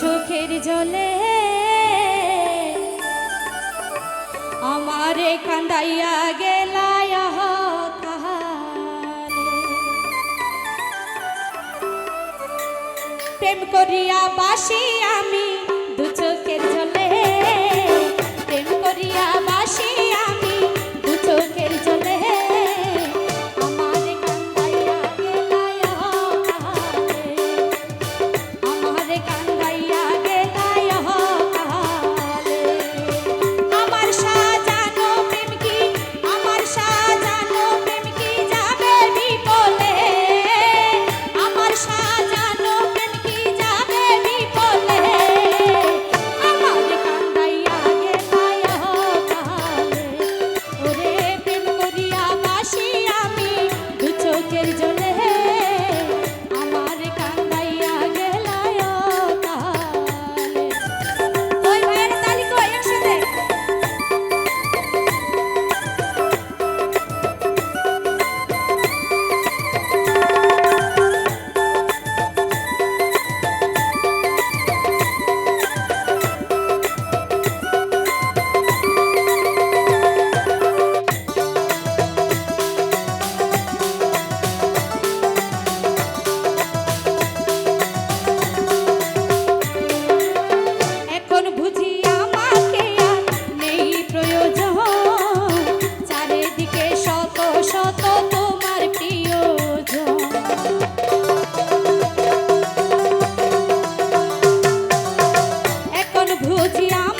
চোখের জলে। আমারে কান্দাইয়া গেলায় প্রেম করিয়া বাসি আমি বুঝি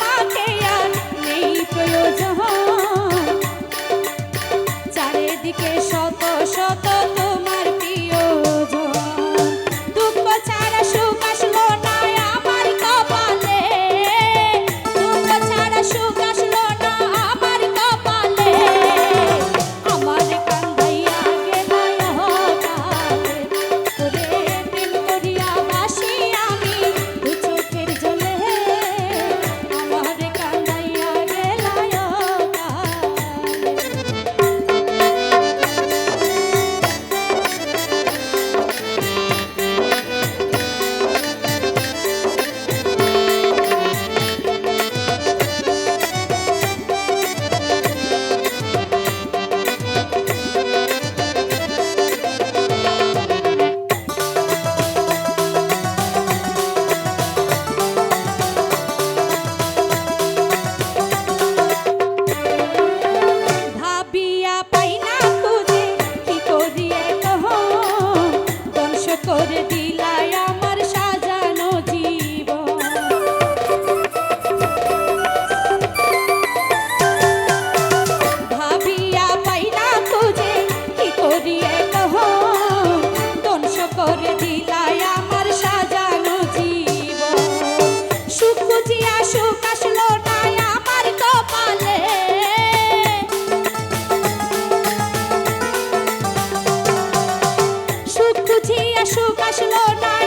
না